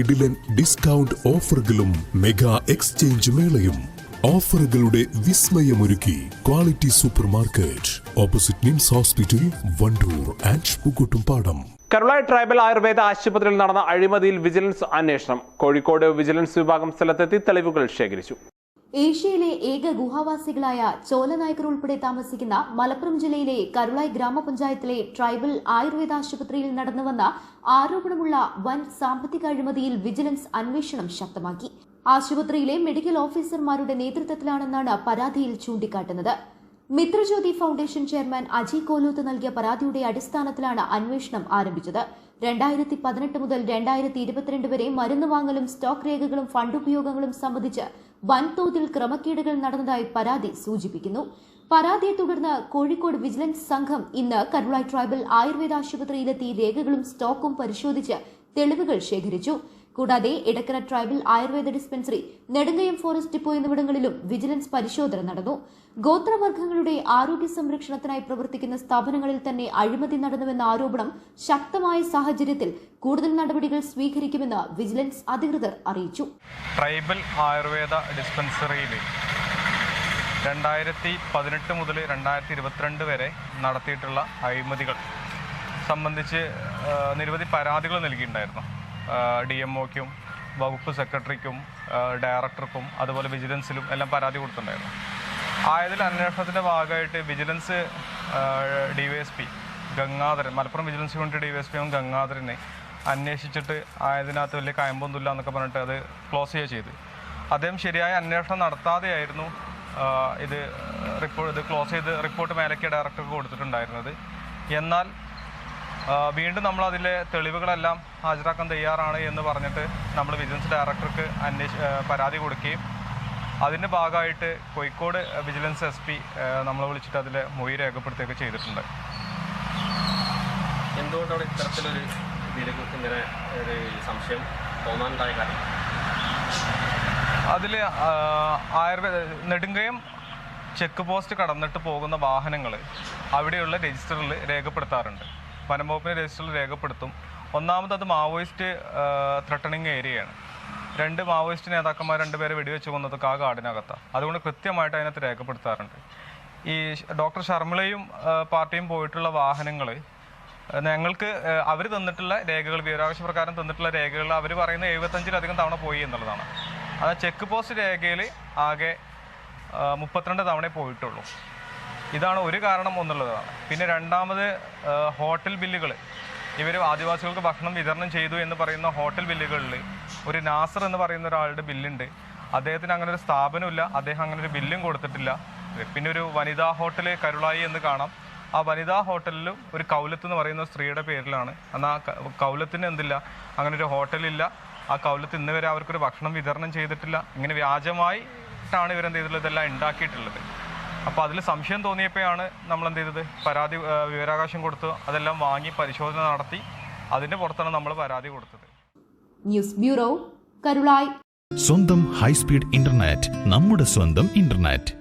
കിടിലൻ ഡിസ്കൗണ്ട് ഓഫറുകളും mega exchange മേളയും. ഓഫറുകളുടെ വിസ്മയമൊരുക്കി quality super market opposite Nims hospital Wandoor and Pookkottumpadam Karulai tribal Ayurveda ആശുപത്രിയിൽ നടന്ന അഴിമതിയിൽ വിജിലൻസ് അന്വേഷണം. കോഴിക്കോട് വിജിലൻസ് വിഭാഗം സ്ഥലത്തെത്തി തെളിവുകൾ ശേഖരിച്ചു. ഏഷ്യയിലെ ഏക ഗുഹാവാസികളായ ചോലനായ്ക്കർ ഉൾപ്പെടെ താമസിക്കുന്ന മലപ്പുറം ജില്ലയിലെ കരുളായി ഗ്രാമപഞ്ചായത്തിലെ ട്രൈബൽ ആയുർവേദ ആശുപത്രിയിൽ നടന്നുവന്ന ആരോപണമുള്ള വൻ സാമ്പത്തിക അഴിമതിയിൽ വിജിലൻസ് അന്വേഷണം ശക്തമാക്കി. ആശുപത്രിയിലെ മെഡിക്കൽ ഓഫീസർമാരുടെ നേതൃത്വത്തിലാണെന്നാണ് പരാതിയിൽ ചൂണ്ടിക്കാട്ടുന്നത്. മിത്രജ്യോതി ഫൗണ്ടേഷൻ ചെയർമാൻ അജി കോലൂത്ത് നൽകിയ പരാതിയുടെ അടിസ്ഥാനത്തിലാണ് അന്വേഷണം ആരംഭിച്ചത്. രണ്ടായിരത്തി പതിനെട്ട് മുതൽ രണ്ടായിരത്തി ഇരുപത്തിരണ്ട് വരെ മരുന്ന് വാങ്ങലും സ്റ്റോക്ക് രേഖകളും ഫണ്ട് ഉപയോഗങ്ങളും സംബന്ധിച്ച് വൻതോതിൽ ക്രമക്കേടുകൾ നടന്നതായി പരാതി സൂചിപ്പിക്കുന്നു. പരാതിയെ തുടർന്ന് കോഴിക്കോട് വിജിലൻസ് സംഘം ഇന്ന് കരുളായി ട്രൈബൽ ആയുർവേദ ആശുപത്രിയിലെത്തി രേഖകളും സ്റ്റോക്കും പരിശോധിച്ച് തെളിവുകൾ ശേഖരിച്ചു. കൂടാതെ Edakkara tribal Ayurveda dispensary Nedumkayam forest depot എന്നിവിടങ്ങളിലും വിജിലൻസ് പരിശോധന നടന്നു. ഗോത്രവർഗങ്ങളുടെ ആരോഗ്യ സംരക്ഷണത്തിനായി പ്രവർത്തിക്കുന്ന സ്ഥാപനങ്ങളിൽ തന്നെ അഴിമതി നടന്നുവെന്ന ആരോപണം ശക്തമായ സാഹചര്യത്തിൽ കൂടുതൽ നടപടികൾ സ്വീകരിക്കുമെന്ന് വിജിലൻസ് അധികൃതർ അറിയിച്ചു. ട്രൈബൽ ആയുർവേദ ഡിസ്പെൻസറിയിൽ രണ്ടായിരത്തി പതിനെട്ട് മുതൽ രണ്ടായിരത്തി ഇരുപത്തിരണ്ട് വരെ നടത്തിയിട്ടുള്ള അഴിമതികൾ സംബന്ധിച്ച് നിരവധി പരാതികൾ നൽകിയിട്ടുണ്ടായിരുന്നു. ഡി എം ഒക്കും വകുപ്പ് സെക്രട്ടറിക്കും ഡയറക്ടർക്കും അതുപോലെ വിജിലൻസിലും എല്ലാം പരാതി കൊടുത്തിട്ടുണ്ടായിരുന്നു. ആയതിൽ അന്വേഷണത്തിന്റെ ഭാഗമായിട്ട് vigilance D Y S P Gangadharan Malappuram vigilance unit D Y S P ഗംഗാധരനെ അന്വേഷിച്ചിട്ട് ആയതിനകത്ത് വലിയ കയമ്പൊന്നുമില്ല എന്നൊക്കെ പറഞ്ഞിട്ട് അത് ക്ലോസ് ചെയ്യുക ചെയ്ത്. അദ്ദേഹം ശരിയായ അന്വേഷണം നടത്താതെയായിരുന്നു ഇത് റിപ്പോർട്ട് ഇത് ക്ലോസ് ചെയ്ത് റിപ്പോർട്ട് മേലയ്ക്ക് ഡയറക്ടർക്ക് കൊടുത്തിട്ടുണ്ടായിരുന്നത്. എന്നാൽ വീണ്ടും നമ്മൾ അതിലെ തെളിവുകളെല്ലാം ഹാജരാക്കാൻ തയ്യാറാണ് എന്ന് പറഞ്ഞിട്ട് നമ്മൾ വിജിലൻസ് ഡയറക്ടർക്ക് അന്വേഷ പരാതി കൊടുക്കുകയും അതിന്റെ ഭാഗമായിട്ട് കോഴിക്കോട് വിജിലൻസ് എസ് പി നമ്മളെ വിളിച്ചിട്ട് അതിൽ മൊഴി രേഖപ്പെടുത്തുകയൊക്കെ ചെയ്തിട്ടുണ്ട്. എന്തുകൊണ്ടാണ് ഇത്തരത്തിലൊരു ഇതിലേക്ക് ഇങ്ങനെ ഒരു സംശയം തോന്നാനുണ്ടായ അതിൽ ആയുർവേദ നെടുങ്കയം ചെക്ക് പോസ്റ്റ് കടന്നിട്ട് പോകുന്ന വാഹനങ്ങൾ അവിടെയുള്ള രജിസ്റ്ററിൽ രേഖപ്പെടുത്താറുണ്ട്. വനംവകുപ്പിന്റെ രജിസ്റ്ററിൽ രേഖപ്പെടുത്തും. ഒന്നാമത് അത് മാവോയിസ്റ്റ് ത്രട്ടണിങ് ഏരിയയാണ് രണ്ട് മാവോയിസ്റ്റ് നേതാക്കന്മാർ രണ്ടുപേരെ വെടിവെച്ച് കൊന്നത് ആ കാടിനകത്താണ് അതുകൊണ്ട് കൃത്യമായിട്ട് അതിനകത്ത് രേഖപ്പെടുത്താറുണ്ട്. ഈ ഡോക്ടർ ശർമിളയും പാർട്ടിയും പോയിട്ടുള്ള വാഹനങ്ങൾ ഞങ്ങൾക്ക് അവർ തന്നിട്ടുള്ള രേഖകൾ വിവരാവകാശ പ്രകാരം തന്നിട്ടുള്ള രേഖകൾ അവർ പറയുന്ന എഴുപത്തഞ്ചിലധികം തവണ പോയി എന്നുള്ളതാണ്. അത് ചെക്ക് പോസ്റ്റ് രേഖയിൽ ആകെ മുപ്പത്തിരണ്ട് തവണ പോയിട്ടുള്ളൂ. ഇതാണ് ഒരു കാരണം ഒന്നുള്ളതാണ് പിന്നെ രണ്ടാമത് ഹോട്ടൽ ബില്ലുകൾ ഇവർ ആദിവാസികൾക്ക് ഭക്ഷണം വിതരണം ചെയ്തു എന്ന് പറയുന്ന ഹോട്ടൽ ബില്ലുകളിൽ ഒരു നാസർ എന്ന് പറയുന്ന ഒരാളുടെ ബില്ലുണ്ട്. അദ്ദേഹത്തിന് അങ്ങനെ ഒരു സ്ഥാപനമില്ല. അദ്ദേഹം അങ്ങനെ ഒരു ബില്ലും കൊടുത്തിട്ടില്ല. പിന്നെ ഒരു വനിതാ ഹോട്ടൽ കരുളായി എന്ന് കാണാം. ആ വനിതാ ഹോട്ടലിലും ഒരു കൗലത്ത് എന്ന് പറയുന്ന സ്ത്രീയുടെ പേരിലാണ്. എന്നാൽ കൗലത്തിന് എന്തില്ല? അങ്ങനെ ഒരു ഹോട്ടലില്ല. ആ കൗലത്ത് ഇന്ന് വരെ അവർക്കൊരു ഭക്ഷണം വിതരണം ചെയ്തിട്ടില്ല. ഇങ്ങനെ വ്യാജമായിട്ടാണ് ഇവരെന്ത് ചെയ്തിട്ടുള്ളത്? ഇതെല്ലാം ഉണ്ടാക്കിയിട്ടുള്ളത്. അപ്പോൾ അതിൽ സംശയം തോന്നിയപ്പോഴാണ് നമ്മൾ എന്ത് ചെയ്തത് പരാതി വിവരാവകാശം കൊടുത്തു അതെല്ലാം വാങ്ങി പരിശോധന നടത്തി അതിന്റെ പുറത്താണ് നമ്മൾ പരാതി കൊടുത്തത്. News bureau Karulai. സ്വന്തം ഹൈസ്പീഡ് ഇന്റർനെറ്റ് നമ്മുടെ സ്വന്തം ഇന്റർനെറ്റ്.